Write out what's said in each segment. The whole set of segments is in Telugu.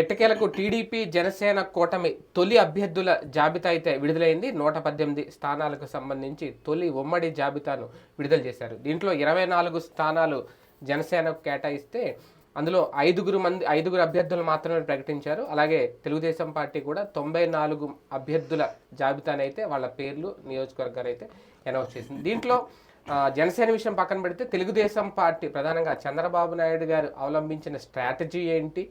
ఎట్టకేలకు టీడీపీ జనసేన కూటమి తొలి అభ్యర్థుల జాబితా అయితే విడుదలైంది. నూట పద్దెనిమిది స్థానాలకు సంబంధించి తొలి ఉమ్మడి జాబితాను విడుదల చేశారు. దీంట్లో ఇరవై నాలుగు స్థానాలు జనసేనకు కేటాయిస్తే అందులో ఐదుగురు మంది ఐదుగురు అభ్యర్థులు మాత్రమే ప్రకటించారు. అలాగే తెలుగుదేశం పార్టీ కూడా తొంభై నాలుగు అభ్యర్థుల జాబితానైతే వాళ్ళ పేర్లు నియోజకవర్గాలు అయితే అనౌన్స్ చేసింది. దీంట్లో జనసేన విషయం పక్కన పెడితే తెలుగుదేశం పార్టీ ప్రధానంగా చంద్రబాబు నాయుడు గారు అవలంబించిన స్ట్రాటజీ ఏంటి?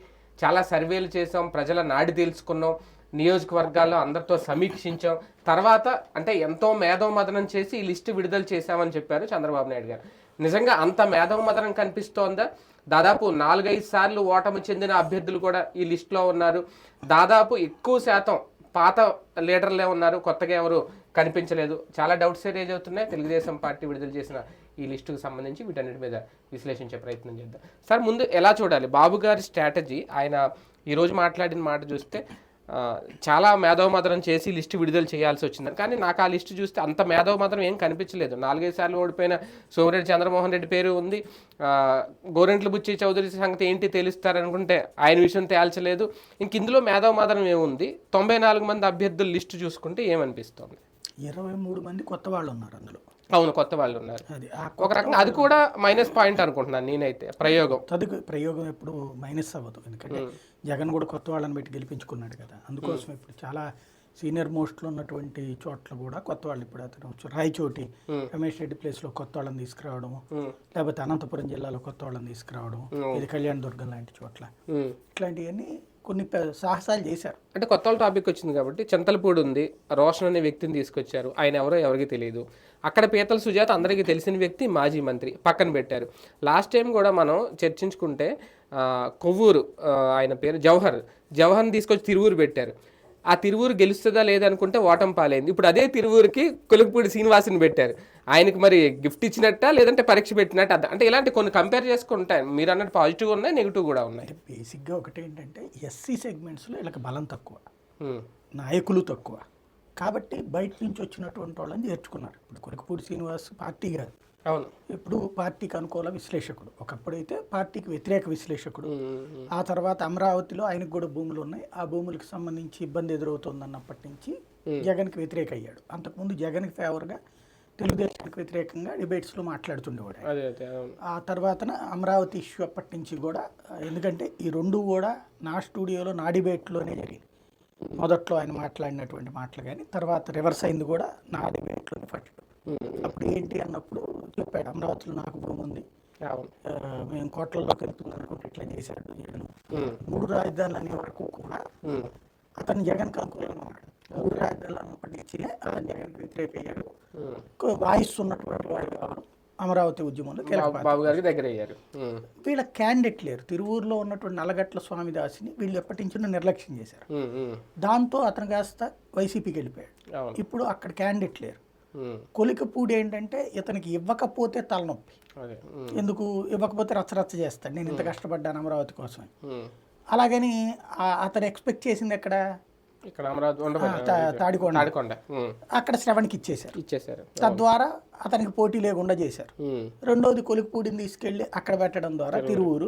చాలా సర్వేలు చేసాం ప్రజల నాడి తెలుసుకున్నాం నియోజకవర్గాల్లో అందరితో సమీక్షించాం. తర్వాత అంటే ఎంతో మేధోమదనం చేసి ఈ లిస్టు విడుదల చేశామని చెప్పారు చంద్రబాబు నాయుడు గారు. నిజంగా అంత మేధోమదనం కనిపిస్తోందా? దాదాపు నాలుగైదు సార్లు ఓటమి చెందిన అభ్యర్థులు కూడా ఈ లిస్టులో ఉన్నారు. దాదాపు ఎక్కువ శాతం పాత లీడర్లే ఉన్నారు కొత్తగా ఎవరు కనిపించలేదు. చాలా డౌట్స్ రేజ్ అవుతున్నాయి. తెలుగుదేశం పార్టీ విడుదల చేసిన ఈ లిస్టుకు సంబంధించి వీటన్నిటి మీద విశ్లేషించే ప్రయత్నం చేద్దాం. సార్ ముందు ఎలా చూడాలి? బాబు గారి స్ట్రాటజీ ఆయన ఈరోజు మాట్లాడిన మాట చూస్తే చాలా మేధోమదనం చేసి లిస్టు విడుదల చేయాల్సి వచ్చింది. కానీ నాకు ఆ లిస్టు చూస్తే అంత మేధోమదనం ఏం కనిపించలేదు. నాలుగైదు సార్లు ఓడిపోయిన సోమిరెడ్డి చంద్రమోహన్ రెడ్డి పేరు ఉంది. గోరెంట్ల బుచ్చి చౌదరి సంగతి ఏంటి తెలుస్తారనుకుంటే ఆయన విషయం తేల్చలేదు. ఇంక ఇందులో మేధోమదనం ఏముంది? తొంభై నాలుగు మంది అభ్యర్థుల లిస్టు చూసుకుంటే ఏమనిపిస్తుంది? ఇరవై మూడు మంది కొత్త వాళ్ళు ఉన్నారు అందులో. అవును కొత్త వాళ్ళు ఉన్నారు. అది ఒక రకంగా అది కూడా మైనస్ పాయింట్ అనుకుంటున్నాను నేనైతే ప్రయోగం. తదుకు ప్రయోగం ఎప్పుడు మైనస్ అవ్వదు. ఎందుకంటే జగన్ కూడా కొత్త వాళ్ళని పెట్టి గెలిపించుకున్నాడు కదా. అందుకోసం ఇప్పుడు చాలా సీనియర్ మోస్ట్లో ఉన్నటువంటి చోట్ల కూడా కొత్త వాళ్ళు ఇప్పుడు అతను. రాయచోటి రమేష్ రెడ్డి ప్లేస్లో కొత్త వాళ్ళని తీసుకురావడం లేకపోతే అనంతపురం జిల్లాలో కొత్త వాళ్ళని తీసుకురావడం ఇది కళ్యాణ దుర్గం లాంటి చోట్ల. ఇట్లాంటివన్నీ కొన్ని సాహసాలు చేశారు. అంటే కొత్త వాళ్ళ టాపిక్ వచ్చింది కాబట్టి చింతలపూడి ఉంది రోషన్ అనే వ్యక్తిని తీసుకొచ్చారు. ఆయన ఎవరో ఎవరికి తెలియదు అక్కడ పీతల సుజాత అందరికీ తెలిసిన వ్యక్తి మాజీ మంత్రి పక్కన పెట్టారు. లాస్ట్ టైం కూడా మనం చర్చించుకుంటే కొవ్వూరు ఆయన పేరు జవహర్ జవహర్ని తీసుకొచ్చి తిరువూరు పెట్టారు. ఆ తిరువూరు గెలుస్తుందా లేదనుకుంటే ఓటం పాలైంది. ఇప్పుడు అదే తిరువూరుకి కొలుకుపూడి శ్రీనివాసుని పెట్టారు. ఆయనకి మరి గిఫ్ట్ ఇచ్చినట్ట లేదంటే పరీక్ష పెట్టినట్ట? అంటే ఇలాంటి కొన్ని కంపేర్ చేసుకుంటాయి. మీరు అన్నట్టు పాజిటివ్ ఉన్నాయి నెగిటివ్ కూడా ఉన్నాయి. బేసిక్గా ఒకటి ఏంటంటే ఎస్సీ సెగ్మెంట్స్లో వీళ్ళకి బలం తక్కువ. నాయకులు తక్కువ. కాబట్టి బయట నుంచి వచ్చినటువంటి వాళ్ళని చేర్చుకున్నారు ఇప్పుడు కొరకపూడి శ్రీనివాస్ పార్టీ కాదు అవును. ఇప్పుడు పార్టీకి అనుకూల విశ్లేషకుడు. ఒకప్పుడైతే పార్టీకి వ్యతిరేక విశ్లేషకుడు. ఆ తర్వాత అమరావతిలో ఆయనకు కూడా భూములు ఉన్నాయి. ఆ భూములకు సంబంధించి ఇబ్బంది ఎదురవుతుంది అన్నప్పటి నుంచి జగన్కి వ్యతిరేక అయ్యాడు అంతకుముందు జగన్కి ఫేవర్గా తెలుగుదేశానికి వ్యతిరేకంగా డిబేట్స్లో మాట్లాడుతుండేవాడు ఆ తర్వాతన అమరావతి ఇష్యూ అప్పటి నుంచి కూడా ఎందుకంటే ఈ రెండు కూడా నా స్టూడియోలో నా డిబేట్లోనే జరిగింది. మొదట్లో ఆయన మాట్లాడినటువంటి మాటలు కానీ తర్వాత రివర్స్ అయింది కూడా నా డిబేట్లోనే ఫస్ట్ అప్పుడు ఏంటి అన్నప్పుడు చెప్పాడు అమరావతిలో నాకు భూమి ఉంది. మేము కోట్లలోకి వెళ్తుంది అనుకుంటే ఇట్లా చేశాడు జగన్ మూడు రాజధానులు అనే వరకు కూడా అతను జగన్కి అనుకూలంగా ఉన్నాడు మూడు రాజధానులు అన్నప్పటి నుంచి అతను జగన్కి వ్యతిరేక అయ్యాడు ఉమ్. ఎక్కువ వాయిస్ ఉన్నటువంటి వాడు కావడం అమరావతి ఉద్యమంలో బాబు- గారికి దగ్గర అయ్యారు వీళ్ళ క్యాండిడేట్ లేరు. తిరువూరులో ఉన్నటువంటి నల్లగట్ల స్వామిదాసిని వీళ్ళు ఎప్పటి నుంచో నిర్లక్ష్యం చేశారు. దాంతో అతను కాస్త వైసీపీకి వెళ్ళిపోయాడు. ఇప్పుడు అక్కడ క్యాండిడేట్ లేరు. కొలికపూడి ఏంటంటే ఇతనికి ఇవ్వకపోతే తలనొప్పి. ఎందుకు? ఇవ్వకపోతే రచ్చరచ్చ చేస్తాడు. నేను ఇంత కష్టపడ్డాను అమరావతి ఉమ్. అలాగని అతను ఎక్స్పెక్ట్ చేసింది ఎక్కడ? ఇక్కడ తాడికొండ. అక్కడ శ్రవణ్కి ఇచ్చేశారు. ఇచ్చేసారు తద్వారా అతనికి పోటీ లేకుండా చేశారు. రెండోది కొలికపూడిని తీసుకెళ్ళి అక్కడ పెట్టడం ద్వారా తిరువూరు.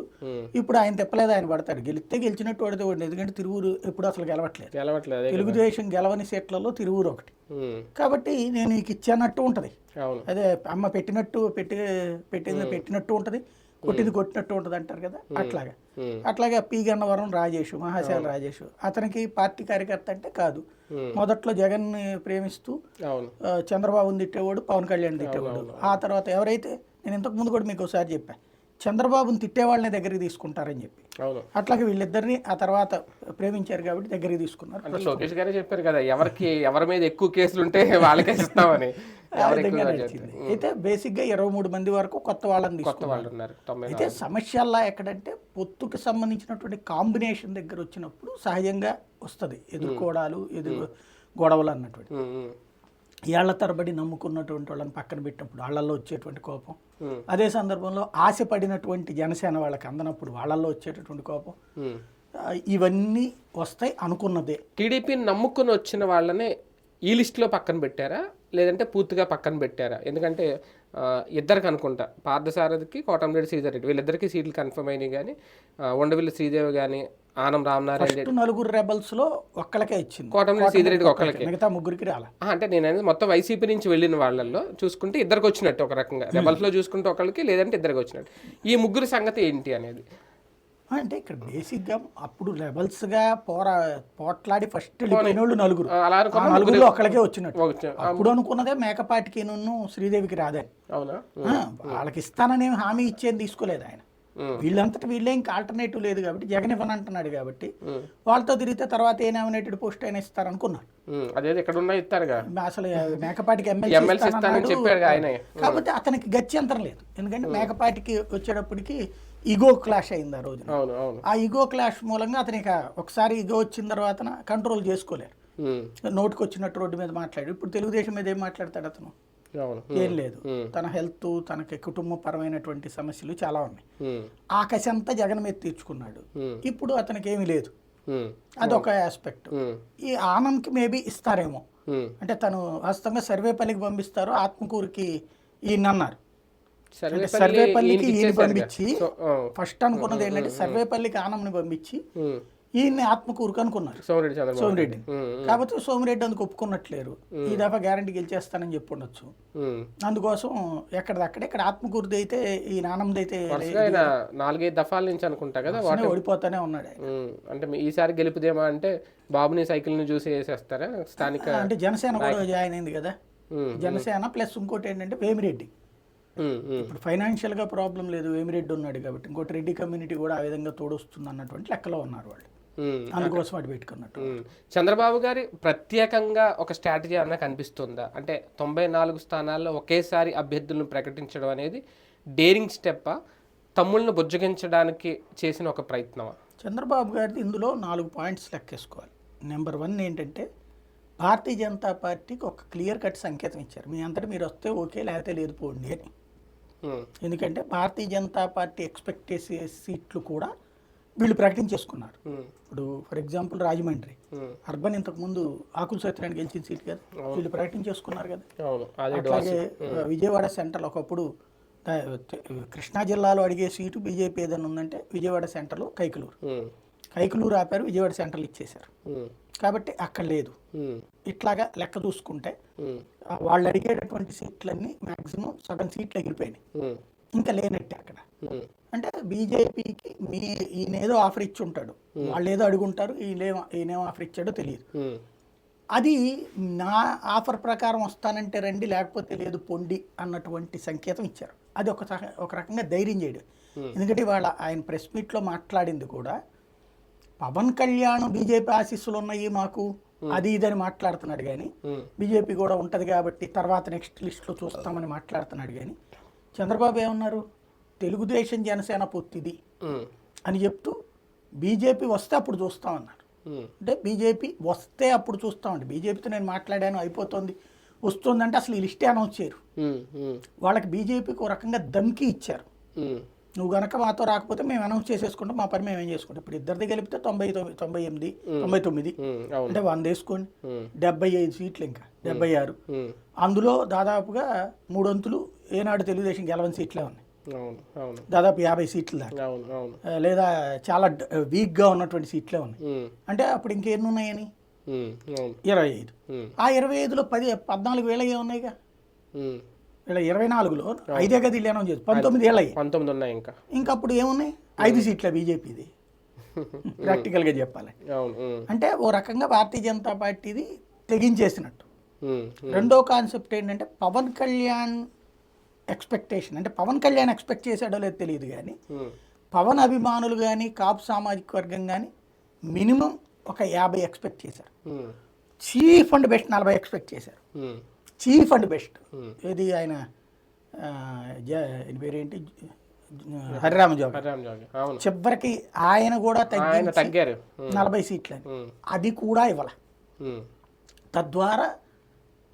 ఇప్పుడు ఆయన తిప్పలేదు ఆయన పడతాడు. గెలిస్తే గెలిచినట్టు పడితే పడింది ఎందుకంటే తిరువూరు ఎప్పుడు అసలు గెలవట్లేదు. గెలవట్లేదు. తెలుగుదేశం గెలవని సీట్లలో తిరువూరు ఒకటి. కాబట్టి నేను నీకు ఇచ్చానట్టు ఉంటుంది. అదే అమ్మ పెట్టినట్టు పెట్టి పెట్టింది పెట్టినట్టు ఉంటుంది. కొట్టింది కొట్టినట్టు ఉంటుంది అంటారు కదా అట్లాగా. అట్లాగే పి గన్నవరం రాజేష్ మహాశాల రాజేష్. అతనికి పార్టీ కార్యకర్త అంటే కాదు. మొదట్లో జగన్ ప్రేమిస్తూ చంద్రబాబుని తిట్టేవాడు పవన్ కళ్యాణ్ తిట్టేవాడు. ఆ తర్వాత ఎవరైతే నేను ఇంతకు ముందు కూడా మీకు ఒకసారి చెప్పా. చంద్రబాబుని తిట్టేవాళ్ళని దగ్గరికి తీసుకుంటారని చెప్పి. అట్లాగే వీళ్ళిద్దరిని ఆ తర్వాత ప్రేమించారు కాబట్టి దగ్గరికి తీసుకున్నారు. అంటే లోకేష్ గారే చెప్పారు కదా ఎవరికి ఎవరి మీద ఎక్కువ కేసులు ఉంటే వాళ్ళకే ఇస్తామని అయితే బేసిక్గా ఇరవై మూడు మంది వరకు కొత్త వాళ్ళని తీసుకున్నారు. అయితే సమస్యల్లా ఎక్కడంటే పొత్తుకు సంబంధించినటువంటి కాంబినేషన్ దగ్గర వచ్చినప్పుడు సహజంగా వస్తుంది. ఎదుర్కోవడాలు ఎదురు గొడవలు అన్నటువంటి. ఏళ్ళ తరబడి నమ్ముకున్నటువంటి వాళ్ళని పక్కన పెట్టినప్పుడు వాళ్ళల్లో వచ్చేటువంటి కోపం. అదే సందర్భంలో ఆశపడినటువంటి జనసేన వాళ్ళకి అందనప్పుడు వాళ్ళల్లో వచ్చేటటువంటి కోపం. ఇవన్నీ వస్తాయి అనుకున్నదే. టీడీపీని నమ్ముకుని వచ్చిన వాళ్ళనే ఈ లిస్టులో పక్కన పెట్టారా? లేదంటే పూర్తిగా పక్కన పెట్టారా? ఎందుకంటే ఇద్దరికి అనుకుంటా. పార్థసారథికి కోటంరెడ్డి శ్రీధర్ రెడ్డి. వీళ్ళిద్దరికీ సీట్లు కన్ఫర్మ్ అయినాయి కానీ ఉండవిల్లి శ్రీదేవి కానీ ఆనం రామనారాయణ నలుగురు రెబల్స్లో ఒక్కలకే ఇచ్చింది. కోటమిరెడ్డి ఒక్కళ్ళకే. మిగతా ముగ్గురికి రాలా. అంటే నేను అనేది మొత్తం వైసీపీ నుంచి వెళ్ళిన వాళ్ళల్లో చూసుకుంటే ఇద్దరికి వచ్చినట్టు ఒక రకంగా. రెబల్స్లో చూసుకుంటే ఒకళ్ళకి లేదంటే ఇద్దరికి వచ్చినట్టు. ఈ ముగ్గురు సంగతి ఏంటి అనేది? అంటే ఇక్కడ బేసిక్గా అప్పుడు రెబల్స్గా పోరా పోట్లాడి ఫస్ట్ వాళ్ళు నలుగురు. నలుగురిలో ఒక్కలకే వచ్చినట్టు. వచ్చా- అప్పుడు అనుకున్నదే మేకపాటికి నున్ను శ్రీదేవికి రాదని. అవునా? వాళ్ళకి ఇస్తానని హామీ ఇచ్చేది తీసుకోలేదు ఆయన. వీళ్ళంతటి వీళ్ళే ఇంకా ఆల్టర్నేటివ్ లేదు కాబట్టి జగన్ ఇవ్వను అంటున్నాడు కాబట్టి ఉమ్. వాళ్ళతో తిరిగితే తర్వాత ఏ నామినేటెడ్ పోస్ట్ అయినా ఇస్తారనుకున్నాడు. ఉమ్, అదేదో ఇక్కడ ఉన్నా ఇస్తారుగా? అసలు మేకపాటికి ఎమ్మెల్సీ ఆయనే. కాకపోతే అతనికి గత్యంతరం లేదు. ఎందుకంటే మేకపాటికి వచ్చేటప్పటికి ఇగో క్లాష్ అయింది ఆ అవును ఆ ఇగో క్లాష్ మూలంగా అతనికి ఒకసారి ఇగో వచ్చిన తర్వాత కంట్రోల్ చేసుకోలేరు. నోటికి వచ్చినట్టు రోడ్డు మీద మాట్లాడు ఇప్పుడు తెలుగుదేశం మీద ఏం మాట్లాడతాడు అతను? ఏం లేదు. తన హెల్త్ తనకి కుటుంబపరమైనటువంటి సమస్యలు చాలా ఉన్నాయి. ఆ కసి అంతా జగన్ మీద తీర్చుకున్నాడు. ఇప్పుడు అతనికి ఏమీ లేదు. అదొక ఆస్పెక్ట్ ఈ ఆనంద్కి మేబీ ఇస్తారేమో. అంటే తను వాస్తవంగా సర్వేపల్లికి పంపిస్తారు ఆత్మకూరుకి ఈయన అన్నారు. సర్వేపల్లి సర్వేపల్లికి ఈయన. పంపించి ఫస్ట్ అనుకున్నది ఏంటంటే సర్వేపల్లికి ఆనంద్ని పంపించి ఈయన్ని ఆత్మకూరుకు అనుకున్నారు. సోమిరెడ్డి సోమిరెడ్డి కాకపోతే సోమిరెడ్డి అందుకు ఒప్పుకున్నట్లేరు. ఈ దఫా గ్యారంటీ గెలిచేస్తానని చెప్పి ఉండొచ్చు. అందుకోసం ఎక్కడిదక్కడ ఇక్కడ ఆత్మకూరుది అయితే ఈ నానంది అయితే నాలుగైదు దఫాల నుంచి అనుకుంటా కదా అసలే ఓడిపోతానే ఉన్నాడు అంటే ఈసారి గెలుపుదేమా అంటే బాబుని సైకిల్ని చూసి వేసేస్తారా? స్థానిక అంటే జనసేన కూడా జాయిన్ అయింది కదా. జనసేన ప్లస్ ఇంకోటి ఏంటంటే వేమిరెడ్డి. ఇప్పుడు ఫైనాన్షియల్గా ప్రాబ్లం లేదు వేమిరెడ్డి ఉన్నాడు కాబట్టి ఇంకోటి రెడ్డి కమ్యూనిటీ కూడా ఆ విధంగా తోడొస్తుంది అన్నటువంటి లెక్కలో ఉన్నారు వాళ్ళు. అందుకోసం అటు పెట్టుకున్నట్టు. చంద్రబాబు గారి ప్రత్యేకంగా ఒక స్ట్రాటజీ అన్న కనిపిస్తుందా? అంటే తొంభై నాలుగు స్థానాల్లో ఒకేసారి అభ్యర్థులను ప్రకటించడం అనేది డేరింగ్ స్టెప్పా? తమ్ముళ్ళను బుజ్జగించడానికి చేసిన ఒక ప్రయత్నమా? చంద్రబాబు గారిది ఇందులో నాలుగు పాయింట్స్ లెక్కేసుకోవాలి. నెంబర్ వన్ ఏంటంటే భారతీయ జనతా పార్టీకి ఒక క్లియర్ కట్ సంకేతం ఇచ్చారు. మీ అంతటా మీరు వస్తే ఓకే లేకపోతే లేదు పోండి అని. ఎందుకంటే భారతీయ జనతా పార్టీ ఎక్స్పెక్ట్ చేసే సీట్లు కూడా వీళ్ళు ప్రకటించేసుకున్నారు ఉమ్, ఇప్పుడు ఫర్ ఎగ్జాంపుల్ రాజమండ్రి. అర్బన్ ఇంతకుముందు ఆకుల సత్యనారాయణ గెలిచిన సీట్ కదా? వీళ్ళు ప్రకటించేసుకున్నారు కదా? అవును. అదే అట్లాగే విజయవాడ సెంటర్ ఒకప్పుడు కృష్ణా జిల్లాలో అడిగే సీటు బీజేపీ ఏదైనా ఉందంటే విజయవాడ సెంటర్లో కైకలూరు. కైకలూరు ఆపారు విజయవాడ సెంటర్లు ఇచ్చేశారు. కాబట్టి అక్కడ లేదు. ఇట్లాగా లెక్క చూసుకుంటే వాళ్ళు అడిగేటటువంటి సీట్లన్నీ మాక్సిమం సగం సీట్లు ఎగిరిపోయినాయి. ఇంకా లేనట్టే అక్కడ. అంటే బీజేపీకి మీ ఈయన ఏదో ఆఫర్ ఇచ్చి ఉంటాడు వాళ్ళు ఏదో అడుగుంటారు ఈయనేమో ఈయనేమో ఆఫర్ ఇచ్చాడో తెలియదు. అది నా ఆఫర్ ప్రకారం వస్తానంటే రండి లేకపోతే లేదు పొండి అన్నటువంటి సంకేతం ఇచ్చారు. అది ఒక ఒక రకంగా ధైర్యం చేయడం. ఎందుకంటే వాళ్ళ ఆయన ప్రెస్ మీట్లో మాట్లాడింది కూడా పవన్ కళ్యాణ్ బీజేపీ ఆశీస్సులు ఉన్నాయి మాకు అది ఇదని మాట్లాడుతున్నాడు కానీ బీజేపీ కూడా ఉంటుంది కాబట్టి తర్వాత నెక్స్ట్ లిస్ట్లో చూస్తామని మాట్లాడుతున్నాడు కానీ చంద్రబాబు ఏమన్నారు? తెలుగుదేశం జనసేన పొత్తిది అని చెప్తూ బీజేపీ వస్తే అప్పుడు చూస్తామన్నారు అంటే బీజేపీ వస్తే అప్పుడు చూస్తామండి బీజేపీతో నేను మాట్లాడాను అయిపోతుంది. వస్తుందంటే అసలు ఈ లిస్టే అనౌన్స్ చేయరు. వాళ్ళకి బీజేపీకి ఒక రకంగా దమ్కి ఇచ్చారు. నువ్వు గనక మాతో రాకపోతే మేము అనౌన్స్ చేసేసుకుంటాం మా పని మేము ఏం చేసుకుంటాం. ఇప్పుడు ఇద్దరిది కలిపితే తొంభై తొమ్మిది తొంభై ఎనిమిది తొంభై తొమ్మిది. అంటే వంద వేసుకోండి. డెబ్బై ఐదు సీట్లు ఇంకా డెబ్బై ఆరు. అందులో దాదాపుగా మూడొంతులు ఏనాడు తెలుగుదేశం గెలవని సీట్లే ఉన్నాయి. దాదాపు యాభై సీట్లు దాకా. లేదా చాలా వీక్గా ఉన్నటువంటి సీట్లే ఉన్నాయి. అంటే అప్పుడు ఇంకెన్ని ఉన్నాయని? ఇరవై ఐదు. ఆ ఇరవై ఐదులో పది పద్నాలుగు వేల ఉన్నాయిగా. ఇలా ఇరవై నాలుగులో? ఐదే గది లేనో చేసి పంతొమ్మిది ఏళ్ళు అయ్యాయి పంతొమ్మిది ఉన్నాయి ఇంకా. ఇంకా అప్పుడు ఏమున్నాయి? ఐదు సీట్ల బీజేపీది. ప్రాక్టికల్గా చెప్పాలి. అంటే ఓ రకంగా భారతీయ జనతా పార్టీది తెగించేసినట్టు. రెండో కాన్సెప్ట్ ఏంటంటే పవన్ కళ్యాణ్ ఎక్స్పెక్టేషన్ అంటే పవన్ కళ్యాణ్ ఎక్స్పెక్ట్ చేశాడో లేదో తెలియదు కానీ పవన్ అభిమానులు కానీ కాపు సామాజిక వర్గం కానీ మినిమం ఒక యాభై ఎక్స్పెక్ట్ చేశారు. చీఫ్ అండ్ బెస్ట్ నలభై ఎక్స్పెక్ట్ చేశారు. Chief and best. ఏది ఆయన పేరేంటి? హరిరామ జోగ. చివరికి ఆయన కూడా తగ్గారు. నలభై సీట్లని. ఉమ్, అది కూడా ఇవ్వాల. తద్వారా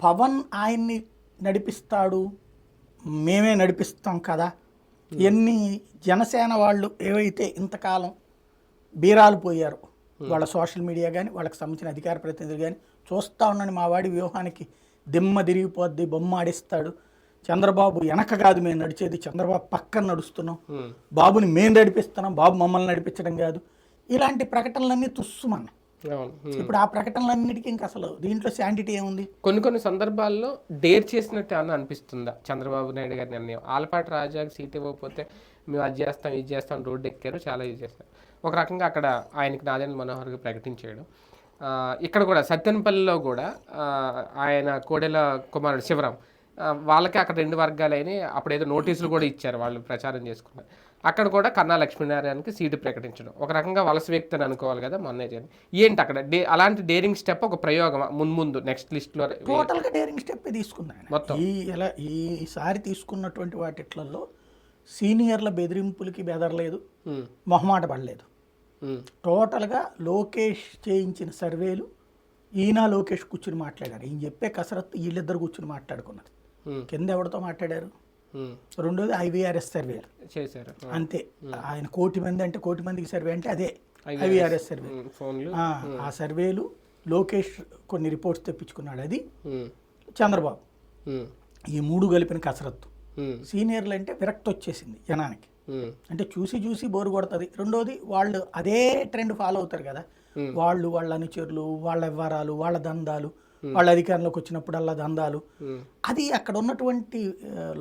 పవన్ ఆయన్ని నడిపిస్తాడు. మేమే నడిపిస్తాం కదా. ఎన్ని జనసేన వాళ్ళు ఏవైతే ఇంతకాలం బీరాలు పోయారు వాళ్ళ సోషల్ మీడియా కానీ వాళ్ళకి సంబంధించిన అధికార ప్రతినిధులు కానీ చూస్తా ఉన్నాను. మా వాడి వ్యూహానికి దిమ్మ తిరిగిపోద్ది బొమ్మ ఆడిస్తాడు. చంద్రబాబు వెనక కాదు మేము నడిచేది చంద్రబాబు పక్కన నడుస్తున్నాం. బాబుని మేము నడిపిస్తున్నాం బాబు మమ్మల్ని నడిపించడం కాదు. ఇలాంటి ప్రకటనలన్నీ తుస్సుమన్నాయి. ఇప్పుడు ఆ ప్రకటనలన్నిటికీ ఇంకా అసలు దీంట్లో శాంటిటీ ఏముంది? కొన్ని కొన్ని సందర్భాల్లో డేర్ చేసినట్టు అని అనిపిస్తుందా? చంద్రబాబు నాయుడు గారి నిర్ణయం. ఆలపాటి రాజాకి సీట్ ఇవ్వకపోతే మేము అది చేస్తాం ఇది చేస్తాం రోడ్డు ఎక్కారు చాలా ఇది చేస్తారు ఒక రకంగా అక్కడ ఆయనకి నాదేంద్ర మనోహర్గా ప్రకటించేయడం. ఇక్కడ కూడా సత్యనపల్లిలో కూడా ఆయన కోడెల కుమారుడు శివరాం వాళ్ళకి అక్కడ రెండు వర్గాలైన అప్పుడు ఏదో నోటీసులు కూడా ఇచ్చారు వాళ్ళు ప్రచారం చేసుకున్నారు. అక్కడ కూడా కన్నా లక్ష్మీనారాయణకి సీటు ప్రకటించడం. ఒక రకంగా వలస వ్యక్తి అని అనుకోవాలి కదా మొన్నే ఏంటి అక్కడ? డే అలాంటి డేరింగ్ స్టెప్ ఒక ప్రయోగం మున్ముందు నెక్స్ట్ లిస్ట్లో టోటల్గా డేరింగ్ స్టెప్ తీసుకుంది ఆయన. మొత్తం. ఈ ఎలా ఈసారి తీసుకున్నటువంటి వాటిట్లలో సీనియర్ల బెదిరింపులకి బెదరలేదు మొహమాట పడలేదు. టోటల్గా లోకేష్ చేయించిన సర్వేలు ఈయన లోకేష్ కూర్చుని మాట్లాడారు. ఈయన చెప్పే కసరత్తు వీళ్ళిద్దరు కూర్చుని మాట్లాడుకున్నారు. కింద ఎవరితో మాట్లాడారు? రెండోది ఐవీఆర్ఎస్ సర్వేలు చేశారు. అంతే. ఆయన కోటి మంది అంటే కోటి మందికి సర్వే అంటే అదే ఐవీఆర్ఎస్ సర్వే. ఆ, సర్వేలు లోకేష్ కొన్ని రిపోర్ట్స్ తెప్పించుకున్నాడు. అది చంద్రబాబు. ఈ మూడు కలిపిన కసరత్తు. సీనియర్లు అంటే విరక్తి వచ్చేసింది జనానికి. అంటే చూసి చూసి బోరు కొడుతుంది. రెండోది వాళ్ళు అదే ట్రెండ్ ఫాలో అవుతారు కదా. వాళ్ళు వాళ్ళ అనుచరులు వాళ్ళ వ్యవహారాలు వాళ్ళ దందాలు. వాళ్ళ అధికారంలోకి వచ్చినప్పుడల్లా దందాలు. ఉమ్, అది అక్కడ ఉన్నటువంటి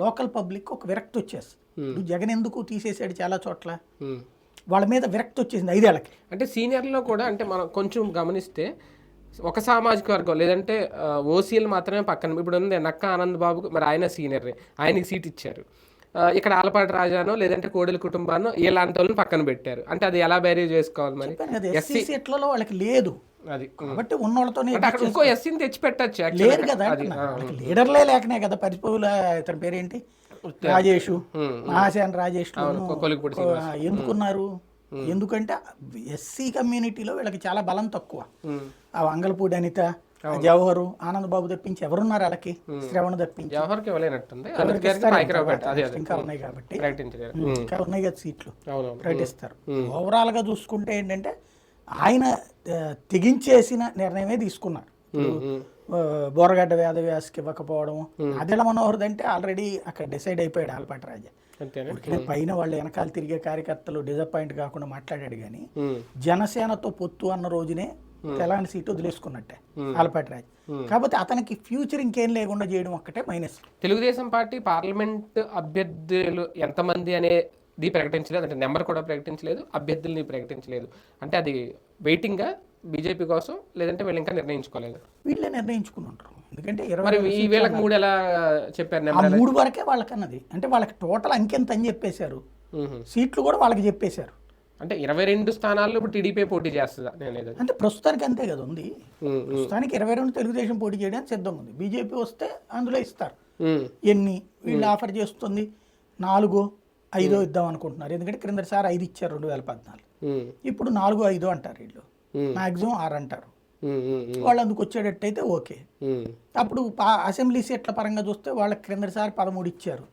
లోకల్ పబ్లిక్ ఒక విరక్తి వచ్చేస్తుంది. ఇప్పుడు జగన్ ఎందుకు తీసేసాడు చాలా చోట్ల. వాళ్ళ మీద విరక్తి వచ్చేసింది ఐదేళ్ళకి అంటే సీనియర్లో కూడా అంటే మనం కొంచెం గమనిస్తే ఒక సామాజిక వర్గం లేదంటే ఓసీఎల్ మాత్రమే పక్కన ఇప్పుడు ఉంది నక్క ఆనంద్ బాబు మరి ఆయన సీనియర్ ఆయనకి సీట్ ఇచ్చారు. ఇక్కడ ఆలపాటి రాజానో లేదంటే కోడెల కుటుంబానో ఇలాంటి వాళ్ళని పక్కన పెట్టారు. అంటే అది ఎలా బ్యారేజ్ చేసుకోవాలి మరి? ఎస్సీ సీట్లలో వాళ్ళకి లేదు. అది. కాబట్టి ఉన్నోళ్ళతోనే అంటే అక్కడ ఇంకో ఎస్సీని తెచ్చి పెట్టచ్చు లేరు కదా లీడర్లే లేకనే కదా. పరిపోవుల ఇతని పేరేంటి? రాజేష్. మహాసేన రాజేష్ ఎందుకున్నారు? ఎందుకంటే ఎస్సీ కమ్యూనిటీలో వీళ్ళకి చాలా బలం తక్కువ. ఆ వంగలపూడి అనిత జవహరు ఆనంద్ బాబు తప్పించి ఎవరున్నారు వాళ్ళకి? శ్రవణ తప్పించి. జవహర్కి ఇవ్వలేనట్టుంది. ఇంకా ఉన్నాయి కాబట్టి. ప్రకటించలేరు ఇంకా ఉన్నాయి కదా సీట్లు. ప్రకటిస్తారు ఓవరాల్గా చూసుకుంటే ఏంటంటే ఆయన తెగించేసిన నిర్ణయమే తీసుకున్నారు. బోరగడ్డ వేదవ్యాసకి ఇవ్వకపోవడం అదిల మనోహర్ అంటే ఆల్రెడీ అక్కడ డిసైడ్ అయిపోయాడు ఆల్పాటి రాజా. పైన వాళ్ళు వెనకాల తిరిగే కార్యకర్తలు డిసప్పాయింట్ కాకుండా మాట్లాడాడు కానీ జనసేనతో పొత్తు అన్న రోజునే తెలంగాణ సీటు వదిలేసుకున్నట్టే. ఆలపాటి రాజు. కాబట్టి అతనికి ఫ్యూచర్ ఇంకేం లేకుండా చేయడం ఒక్కటే మైనస్ తెలుగుదేశం పార్టీ పార్లమెంట్ అభ్యర్థులు ఎంతమంది అనేది ప్రకటించలేదు. అంటే నెంబర్ కూడా ప్రకటించలేదు. అభ్యర్థుల్ని ప్రకటించలేదు. అంటే అది వెయిటింగ్గా బీజేపీ కోసం లేదంటే వీళ్ళు ఇంకా నిర్ణయించుకోలేదు. వీళ్ళే నిర్ణయించుకుని ఉంటారు. ఎందుకంటే ఇరవై మూడు ఎలా చెప్పారు మూడు వరకే వాళ్ళకన్నది. అంటే వాళ్ళకి టోటల్ అంకెంత అని చెప్పేశారు. సీట్లు కూడా వాళ్ళకి చెప్పేశారు. అంటే ఇరవై రెండు స్థానాల్లో ఇప్పుడు టీడీపీ పోటీ చేస్తుందా నేను అంటే ప్రస్తుతానికి అంతే కదా ఉంది. ప్రస్తుతానికి ఇరవై రెండు తెలుగుదేశం పోటీ చేయడానికి సిద్ధంగా ఉంది. బీజేపీ వస్తే అందులో ఇస్తారు. ఎన్ని? వీళ్ళు ఆఫర్ చేస్తుంది నాలుగో ఐదో ఇద్దాం అనుకుంటున్నారు. ఎందుకంటే క్రిందటిసారి ఐదు ఇచ్చారు రెండు వేల పద్నాలుగు. ఇప్పుడు నాలుగు ఐదు అంటారు వీళ్ళు. మాక్సిమం ఆరు అంటారు. వాళ్ళు అందుకు వచ్చేటట్టయితే ఓకే. అప్పుడు అసెంబ్లీ సీట్ల పరంగా చూస్తే వాళ్ళకి క్రిందటిసారి పదమూడు ఇచ్చారు.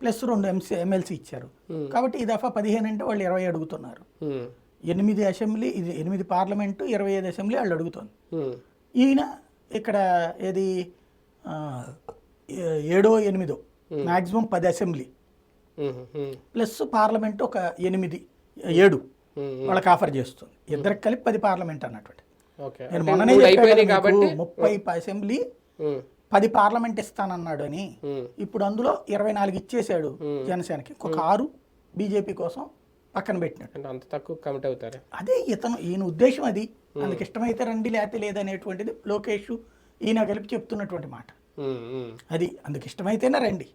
ప్లస్ రెండు ఎంసీ ఎమ్మెల్సీ ఇచ్చారు. కాబట్టి ఈ దఫా పదిహేను అంటే వాళ్ళు ఇరవై అడుగుతున్నారు. ఎనిమిది అసెంబ్లీ ఇది ఎనిమిది పార్లమెంటు ఇరవై ఐదు అసెంబ్లీ వాళ్ళు అడుగుతుంది. ఈయన ఇక్కడ ఏది? ఏడో ఎనిమిదో. మ్యాక్సిమం పది అసెంబ్లీ. ప్లస్ పార్లమెంట్ ఒక ఎనిమిది ఏడు వాళ్ళకి ఆఫర్ చేస్తుంది. ఇద్దరికి కలిపి పది పార్లమెంట్ అన్నటువంటి. నేను మొన్ననే చెప్పాను ముప్పై అసెంబ్లీ పది పార్లమెంట్ ఇస్తానన్నాడు అని ఇప్పుడు అందులో ఇరవై నాలుగు ఇచ్చేశాడు జనసేనకి. ఒక ఆరు బీజేపీ కోసం పక్కన పెట్టినాడు అంటే అంత తక్కువ కమిట్ అవుతారు. అదే ఇతను ఈయన ఉద్దేశం అది. అందుకు ఇష్టమైతే రండి లేకపోతే లేదనేటువంటిది లోకేష్ ఈయన కలిపి చెప్తున్నటువంటి మాట. అది అందుకు ఇష్టమైతేనే రండి.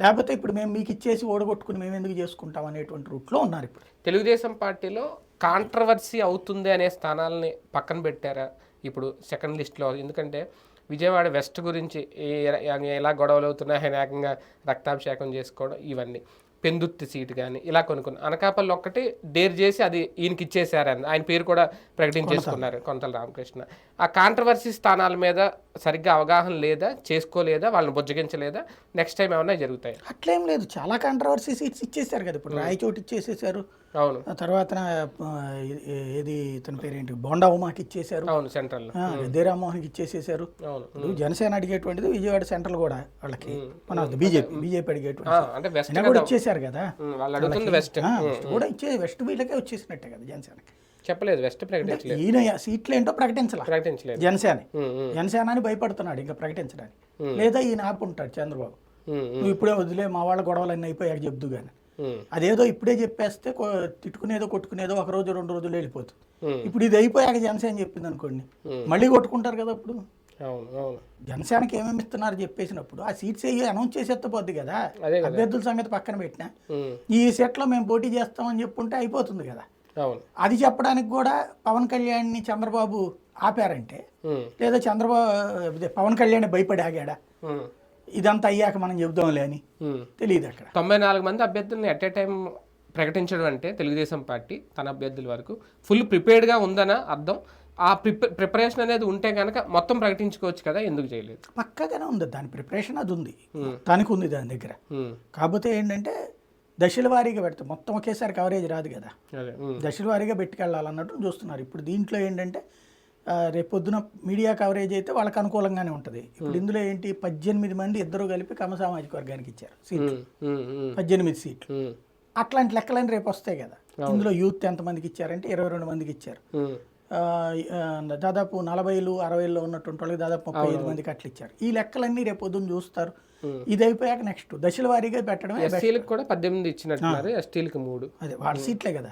లేకపోతే ఇప్పుడు మేము మీకు ఇచ్చేసి ఓడగొట్టుకుని మేము ఎందుకు చేసుకుంటాం అనేటువంటి రూట్లో ఉన్నారు ఇప్పుడు. తెలుగుదేశం పార్టీలో కాంట్రవర్సీ అవుతుంది అనే స్థానాలని పక్కన పెట్టారా? ఇప్పుడు సెకండ్ లిస్ట్లో. ఎందుకంటే విజయవాడ వెస్ట్ గురించి ఏ- ఎలా గొడవలు అవుతున్నాయి ఏకంగా రక్తాభిషేకం చేసుకోవడం ఇవన్నీ. పెందుత్తి సీటు కానీ ఇలా కొన్ని అనకాపల్లి ఒక్కటి డేర్ చేసి అది ఈయనకి ఇచ్చేసారని ఆయన పేరు కూడా ప్రకటించేసుకున్నారు కొంతల. రామకృష్ణ. ఆ కాంట్రవర్సీ స్థానాల మీద సరిగ్గా అవగాహన లేదా చేసుకోలేదా వాళ్ళని బుజ్జగించలేదా? నెక్స్ట్ టైం ఏమైనా జరుగుతాయి? అట్లేం లేదు. చాలా కాంట్రవర్సీ సీట్స్ ఇచ్చేసారు కదా. ఇప్పుడు రాయచోటి ఇచ్చేసేసారు అవును. ఆ తర్వాత ఏది ఇతని పేరేంటి? బోండా ఉమాకి ఇచ్చేసారు అవును సెంట్రల్లో ఆ, గద్దెరామ్మోహన్కి ఇచ్చేసేసారు అవును. జనసేన అడిగేటువంటిది విజయవాడ సెంట్రల్ కూడా వాళ్ళకి. మన బీజేపీ బీజేపీ అడిగేటువంటి కూడా ఇచ్చేసారు కదా. వెస్ట్. కూడా ఇచ్చే వెస్ట్ వీళ్ళకే వచ్చేసినట్టే కదా జనసేనకి. చెప్పలేదు వెస్ట్ ప్రకటించలేదు. ఈయన సీట్లు ఏంటో ప్రకటించాల. ప్రకటించలేదు. జనసేన జనసేన అని భయపడుతున్నాడు ఇంకా ప్రకటించడానికి. లేదా ఈయన ఆపుంటాడు చంద్రబాబు. నువ్వు ఇప్పుడే వదిలే మా వాళ్ళ గొడవలు అన్నీ అయిపోయాక చెప్దు కానీ అదేదో ఇప్పుడే చెప్పేస్తే తిట్టుకునేదో కొట్టుకునేదో ఒక రోజు రెండు రోజులు వెళ్ళిపోతుంది. ఇప్పుడు ఇది అయిపోయాక జనసేన చెప్పింది అనుకోండి. మళ్ళీ కొట్టుకుంటారు కదా అవును జనసేనకి ఏమేమి ఇస్తున్నారు చెప్పేసినప్పుడు ఆ సీట్స్ అనౌన్స్ చేసేత్తపోద్ది కదా. అభ్యర్థుల సంగతి పక్కన పెట్టినా. ఈ సెట్లో మేము పోటీ చేస్తామని చెప్పుంటే అయిపోతుంది కదా. అది చెప్పడానికి కూడా పవన్ కళ్యాణ్ని చంద్రబాబు ఆపారంటే లేదా చంద్రబాబు పవన్ కళ్యాణ్ భయపడి ఆగాడా? ఇదంతా అయ్యాక మనం చెబుదాంలే అని. తెలియదు అక్కడ. తొంభై నాలుగు మంది అభ్యర్థులను ఎట్ ఏ టైం ప్రకటించడం అంటే తెలుగుదేశం పార్టీ తన అభ్యర్థుల వరకు ఫుల్ ప్రిపేర్డ్గా ఉందన అర్థం. ఆ ప్రిపే ప్రిపరేషన్ అనేది ఉంటే కనుక మొత్తం ప్రకటించుకోవచ్చు కదా ఎందుకు చేయలేదు? పక్కగానే ఉంది దాని ప్రిపరేషన్ అది ఉంది. దానికి ఉంది దాని దగ్గర. కాకపోతే ఏంటంటే దశల వారీగా పెడతాం. మొత్తం ఒకేసారి కవరేజ్ రాదు కదా. దశల వారీగా పెట్టుకెళ్ళాలన్నట్టు చూస్తున్నారు. ఇప్పుడు దీంట్లో ఏంటంటే రేపొద్దున మీడియా కవరేజ్ అయితే వాళ్ళకి అనుకూలంగానే ఉంటుంది. ఇప్పుడు ఇందులో ఏంటి? పద్దెనిమిది మంది ఇద్దరు కలిపి కమ సామాజిక వర్గానికి ఇచ్చారు సీట్లు. పద్దెనిమిది సీట్లు. అట్లాంటి లెక్కలని రేపు వస్తాయి కదా. ఇందులో యూత్ ఎంతమందికి ఇచ్చారంటే ఇరవై రెండు మందికి ఇచ్చారు. దాదాపు నలభైలు అరవైలో ఉన్నటువంటి వాళ్ళకి దాదాపు ముప్పై ఐదు మందికి అట్లా ఇచ్చారు. ఈ లెక్కలన్నీ రేపు పొద్దున్న చూస్తారు. ఇది అయిపోయాక నెక్స్ట్ దశల వారీగా పెట్టడమే ఎస్సీలకు కూడా పద్దెనిమిది ఇచ్చినట్టున్నారు ఎస్టీలకు మూడు. అదే వాళ్ళ సీట్లే కదా.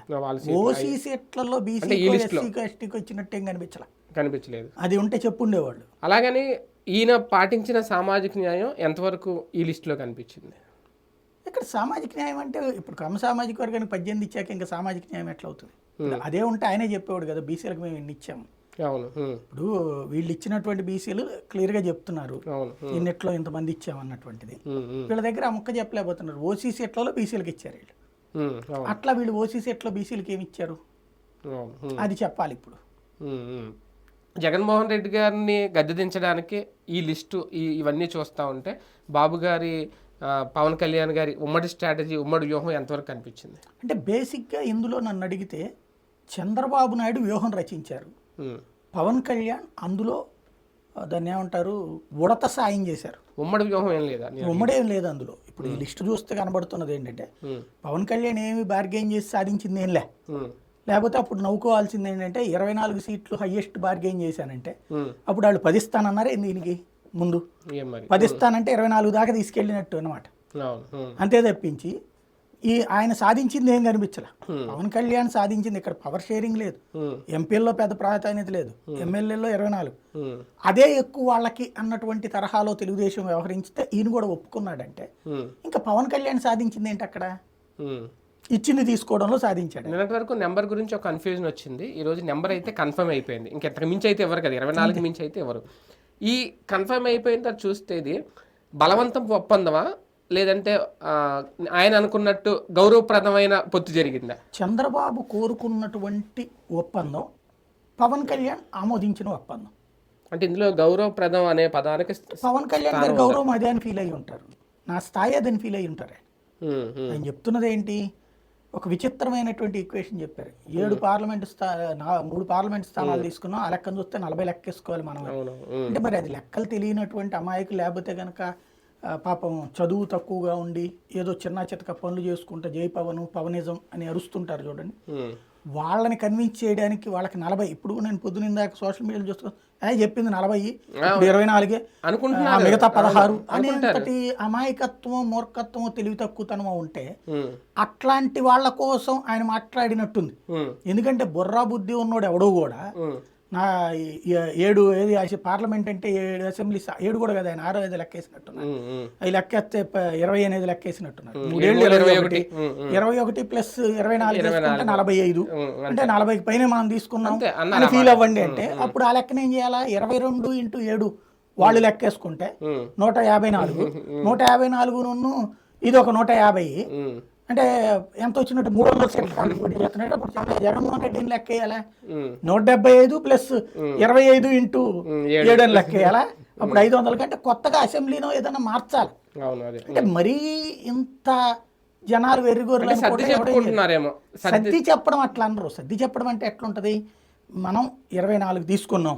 ఓసీ సీట్లలో బీసీ ఎస్సీకి ఎస్టీకి వచ్చినట్టు ఏం కనిపించాల? కనిపించలేదు. అది ఉంటే చెప్పుండేవాళ్ళు. అలాగని ఈయన పాటించిన సామాజిక న్యాయం ఎంతవరకు ఈ లిస్టులో కనిపించింది? ఇక్కడ సామాజిక న్యాయం అంటే ఇప్పుడు క్రమ సామాజిక వర్గానికి పద్దెనిమిది ఇచ్చాక ఇంకా సామాజిక న్యాయం ఎట్లా అవుతుంది? అదే ఉంటే ఆయనే చెప్పేవాడు కదా బీసీలకు మేము ఇన్ని ఇచ్చాము. అవును ఇప్పుడు వీళ్ళు ఇచ్చినటువంటి బీసీలు క్లియర్గా చెప్తున్నారు. ఇన్నిట్లో ఇంతమంది ఇచ్చామన్నటువంటిది. వీళ్ళ దగ్గర ఆ ముక్క చెప్పలేకపోతున్నారు. ఓసీ సెట్లలో బీసీలకు ఇచ్చారు వీళ్ళు. అట్లా వీళ్ళు ఓసీ సెట్లో బీసీలకు ఏమి ఇచ్చారు. అది చెప్పాలి ఇప్పుడు. జగన్మోహన్ రెడ్డి గారిని గద్దె దించడానికి ఈ లిస్టు ఈ ఇవన్నీ చూస్తూ ఉంటే బాబు గారి పవన్ కళ్యాణ్ గారి ఉమ్మడి స్ట్రాటజీ ఉమ్మడి వ్యూహం ఎంతవరకు కనిపించింది? అంటే బేసిక్గా ఇందులో నన్ను అడిగితే చంద్రబాబు నాయుడు వ్యూహం రచించారు. పవన్ కళ్యాణ్ అందులో దాన్ని ఏమంటారు ఉడత సాయం చేశారు. ఉమ్మడి వ్యూహం ఏం లేదా? ఉమ్మడేం లేదు అందులో. ఇప్పుడు ఈ లిస్టు చూస్తే కనబడుతున్నది ఏంటంటే పవన్ కళ్యాణ్ ఏమి బార్గెయిన్ చేసి సాధించింది ఏం లే. ఉమ్, లేకపోతే అప్పుడు నవ్వుకోవాల్సింది ఏంటంటే ఇరవై నాలుగు సీట్లు హయ్యెస్ట్ బార్గెయిన్ చేశానంటే. అప్పుడు వాళ్ళు పది ఇస్తానన్నారే దీనికి ముందు? ఏం మరి? పది ఇస్తానంటే ఇరవై నాలుగు దాకా తీసుకెళ్ళినట్టు అనమాట అంతే తప్పించి ఈ ఆయన సాధించింది ఏం కనిపించలే. పవన్ కళ్యాణ్ సాధించింది ఇక్కడ పవర్ షేరింగ్ లేదు. ఎంపీల్లో పెద్ద ప్రాధాన్యత లేదు. ఎమ్మెల్యేలో ఇరవై నాలుగు. అదే ఎక్కువ వాళ్ళకి అన్నటువంటి తరహాలో తెలుగుదేశం వ్యవహరించితే ఈయన కూడా ఒప్పుకున్నాడంటే ఇంకా పవన్ కళ్యాణ్ సాధించింది ఏంటి అక్కడ. ఇచ్చింది తీసుకోవడంలో సాధించాడు. నిన్నటి వరకు నెంబర్ గురించి ఒక కన్ఫ్యూజన్ వచ్చింది. ఈ రోజు నెంబర్ అయితే కన్ఫర్మ్ అయిపోయింది. ఇంకెంతకు మించి అయితే ఎవరు కదా? ఇరవై నాలుగు మించి అయితే ఎవరు? ఈ కన్ఫర్మ్ అయిపోయిన తర్వాత చూస్తే ఇది బలవంతం ఒప్పందమా? లేదంటే ఆయన అనుకున్నట్టు గౌరవప్రదమైన పొత్తు జరిగిందా? చంద్రబాబు కోరుకున్నటువంటి ఒప్పందం పవన్ కళ్యాణ్ ఆమోదించిన ఒప్పందం. అంటే ఇందులో గౌరవప్రదం అనే పదానికి పవన్ కళ్యాణ్ గారి గౌరవం అదే అని ఫీల్ అయి ఉంటారు. నా స్థాయి అదని ఫీల్ అయి ఉంటారు. ఆయన. చెప్తున్నది ఏంటి ఒక విచిత్రమైనటువంటి ఈక్వేషన్ చెప్పారు. ఏడు పార్లమెంట్ స్థా మూడు పార్లమెంట్ స్థానాలు తీసుకున్నాం. ఆ లెక్కను చూస్తే నలభై లెక్కేసుకోవాలి మనం అంటే మరి అది లెక్కలు తెలియనటువంటి అమాయకు లేకపోతే కనుక పాపం చదువు తక్కువగా ఉండి ఏదో చిన్న చితక పనులు చేసుకుంటే జై పవన్ పవనిజం అని అరుస్తుంటారు చూడండి. వాళ్ళని కన్విన్స్ చేయడానికి వాళ్ళకి నలభై. ఇప్పుడు నేను పొద్దున సోషల్ మీడియాలో చూస్తున్నా "ఏ, చెప్పింది నలభై. ఇరవై నాలుగే. అనుకుంటున్నారు. ఆ, మిగతా పదహారు అనేంతటి అమాయకత్వం మూర్ఖత్వం తెలివి తక్కువతనమో ఉంటే అట్లాంటి వాళ్ళ కోసం ఆయన మాట్లాడినట్టుంది. ఎందుకంటే బుర్రా బుద్ధి ఉన్నోడు ఎవడో కూడా నా ఏడు ఏది పార్లమెంట్ అంటే ఏడు అసెంబ్లీ ఏడు కూడా కదా ఆయన ఆరో ఐదు లెక్కేసినట్టున్నారు. అవి లెక్కేస్తే ఇరవై అనేది లెక్కేసినట్టున్నారు. మూడు, మూడేళ్ళు ఇరవై ఒకటి. ఇరవై ఒకటి ప్లస్ ఇరవై నాలుగు తీసుకుంటే నలభై ఐదు. అంటే నలభైకి పైన మనం తీసుకున్నాం అని ఫీల్. అవ్వండి అంటే అప్పుడు ఆ లెక్కన ఏం చేయాలా? ఇరవై రెండు ఇంటూ ఏడు వాళ్ళు లెక్కేసుకుంటే నూట యాభై నాలుగు. నూట యాభై నాలుగు నున్ను ఇది ఒక నూట యాభై. అంటే ఎంత వచ్చినట్టు మూడు వందల సీట్లు పోటీ చేస్తున్నట్టు అప్పుడు చంద్ర- జగన్మోహన్ రెడ్డిని లెక్కేయాలా? ఉమ్, నూట డెబ్బై ఐదు ప్లస్ ఇరవై ఐదు ఇంటూ ఉమ్, ఏడు. అని లెక్కేయాలా? అప్పుడు ఐదు వందల కంటే కొత్తగా అసెంబ్లీలో ఏదైనా మార్చాలి. అంటే మరీ ఇంత జనాలు వెర్రిగోర్లు సర్ది చెప్పడం అట్లా అనరు. సర్ది చెప్పడం అంటే ఎట్లుంటది? మనం ఇరవై నాలుగు తీసుకున్నాం.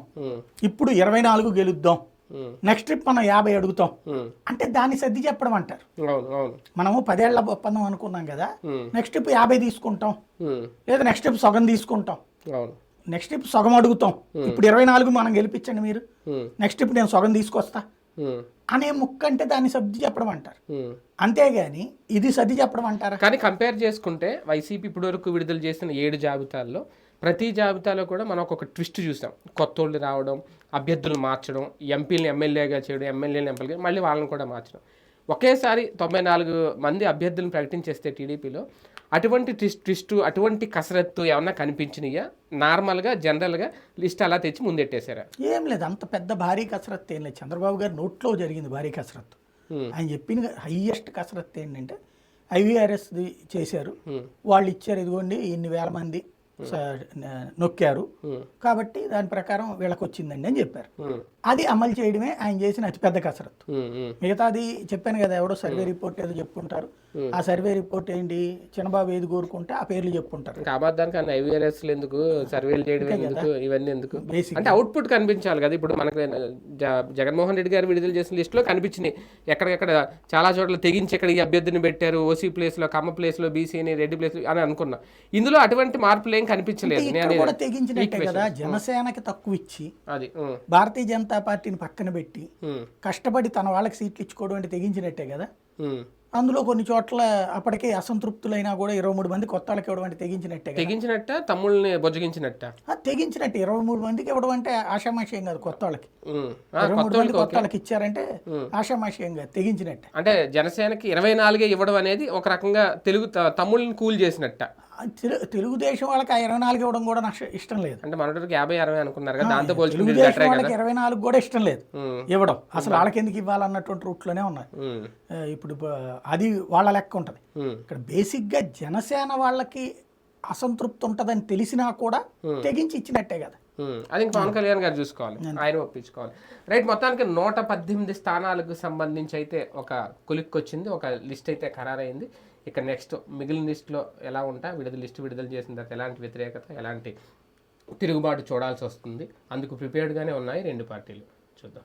ఇప్పుడు ఇరవై నాలుగు గెలుద్దాం. నెక్స్ట్ ట్రిప్ మనం యాభై అడుగుతాం. అంటే దాన్ని సర్ది చెప్పడం అంటారు. మనము పదేళ్ళ ఒప్పందం అనుకున్నాం కదా. నెక్స్ట్ ట్రిప్ యాభై తీసుకుంటాం. లేదా నెక్స్ట్ ట్రిప్ సగం తీసుకుంటాం. నెక్స్ట్ ఇప్పుడు సగం అడుగుతాం. ఇప్పుడు ఇరవై నాలుగు మనం గెలిపించండి మీరు. నెక్స్ట్ ఇప్పుడు నేను సగం తీసుకొస్తా. అనే ముక్క అంటే దాన్ని సర్ది చెప్పడం అంటారు. అంతేగాని ఇది సర్ది చెప్పడం అంటారా? కానీ కంపేర్ చేసుకుంటే వైసీపీ ఇప్పటివరకు విడుదల చేసిన ఏడు జాబితాల్లో ప్రతి జాబితాలో కూడా మనం ఒక ట్విస్ట్ చూసాం కొత్త వాళ్ళు రావడం అభ్యర్థులు మార్చడం ఎంపీలను ఎమ్మెల్యేగా చేయడం ఎమ్మెల్యేలను ఎంపీలుగా మళ్ళీ వాళ్ళని కూడా మార్చడం. ఒకేసారి తొంభై నాలుగు మంది అభ్యర్థులను ప్రకటించేస్తే టీడీపీలో అటువంటి ట్విస్ట్ ట్విస్ట్ అటువంటి కసరత్తు ఏమన్నా కనిపించినాయా? నార్మల్గా జనరల్గా లిస్ట్ అలా తెచ్చి ముందెట్టేశారా? ఏం లేదు. అంత పెద్ద భారీ కసరత్తు ఏం లేదు. చంద్రబాబు గారి నోట్లో జరిగింది భారీ కసరత్తు. ఆయన చెప్పిన హయ్యెస్ట్ కసరత్తు ఏంటంటే ఐవీఆర్ఎస్ చేశారు. వాళ్ళు ఇచ్చారు ఇదిగోండి ఇన్ని వేల మంది నొక్కారు. కాబట్టి దాని ప్రకారం వీళ్ళకి వచ్చిందండి అని చెప్పారు. అది అమలు చేయడమే ఆయన చేసిన అతిపెద్ద కసరత్తు. మిగతాది చెప్పాను కదా ఎవడో సర్వే రిపోర్ట్ ఏదో చెప్పుకుంటారు. ఆ సర్వే రిపోర్ట్ ఏంటి? చిన్నబాబు ఏది కోరుకుంటే ఆ పేర్లు చెప్పుకుంటారు. అబద్ధానికి అన్న ఐవీఆర్ఎస్లు ఎందుకు? సర్వేలు చేయడం ఎందుకు? ఇవన్నీ ఎందుకు? అంటే అవుట్పుట్ కనిపించాలి కదా. ఇప్పుడు మనకు జగన్మోహన్ రెడ్డి గారు విడుదల చేసిన లిస్టులో కనిపించినాయి. ఎక్కడికెక్కడ చాలా చోట్ల తెగించి ఇక్కడ ఈ అభ్యర్థిని పెట్టారు. ఓసీ ప్లేస్లో కమ్మ ప్లేస్లో బీసీని రెడ్డి ప్లేస్ అని అనుకున్నా. ఇందులో అటువంటి మార్పులు ఏం కనిపించలేదు. తెగించినట్టే కదా. జనసేనకి తక్కువ ఇచ్చి అది. భారతీయ జనతా పార్టీని పక్కన పెట్టి కష్టపడి తన వాళ్ళకి సీట్లు ఇచ్చుకోవడం అంటే తెగించినట్టే కదా. అందులో కొన్ని చోట్ల అప్పటికే అసంతృప్తులైనా కూడా ఇరవై మూడు మంది కొత్త వాళ్ళకి ఇవ్వడం అంటే తెగించినట్టే తెగించినట్ట తమ్ముళ్ళని బొజ్జగించినట్ట తెగించినట్టే. ఇరవై మూడు మందికి ఇవ్వడం అంటే ఆషామాషయం కాదు కొత్త వాళ్ళకి ఇరవై మూడు మంది కొత్త వాళ్ళకి ఇచ్చారంటే ఆషామాషయం కాదు తెగించినట్టే. అంటే జనసేనకి ఇరవై నాలుగే ఇవ్వడం అనేది ఒక రకంగా తెలుగు తమ్ముళ్ళని కూల్ చేసినట్ట. తెలుగుదేశం వాళ్ళకి ఆ ఇరవై నాలుగు ఇవ్వడం కూడా నాకు ఇష్టం లేదు. అంటే మనకి యాభై అరవై అనుకున్నారు కదా దాంతో తెలుగుదేశం వాళ్ళకి ఇరవై నాలుగు కూడా ఇష్టం లేదు. ఇవ్వడం. అసలు వాళ్ళకి ఎందుకు ఇవ్వాలన్నటువంటి రూట్లోనే ఉన్నాయి. ఇప్పుడు అది వాళ్ళ లెక్క ఉంటుంది. ఇక్కడ బేసిక్గా జనసేన వాళ్ళకి అసంతృప్తి ఉంటుందని తెలిసినా కూడా తెగించి ఇచ్చినట్టే కదా. అది ఇంక పవన్ కళ్యాణ్ గారు చూసుకోవాలి. ఆయన ఒప్పించుకోవాలి. రైట్ మొత్తానికి నూట పద్దెనిమిది స్థానాలకు సంబంధించి అయితే ఒక కులిక్ వచ్చింది ఒక లిస్ట్ అయితే ఖరారైంది. ఇక నెక్స్ట్ మిగిలిన లిస్ట్లో ఎలా ఉంటా? విడుదల లిస్ట్ విడుదల చేసిన తర్వాత ఎలాంటి వ్యతిరేకత ఎలాంటి తిరుగుబాటు చూడాల్సి వస్తుంది? అందుకు ప్రిపేర్డ్గానే ఉన్నాయి రెండు పార్టీలు. చూద్దాం.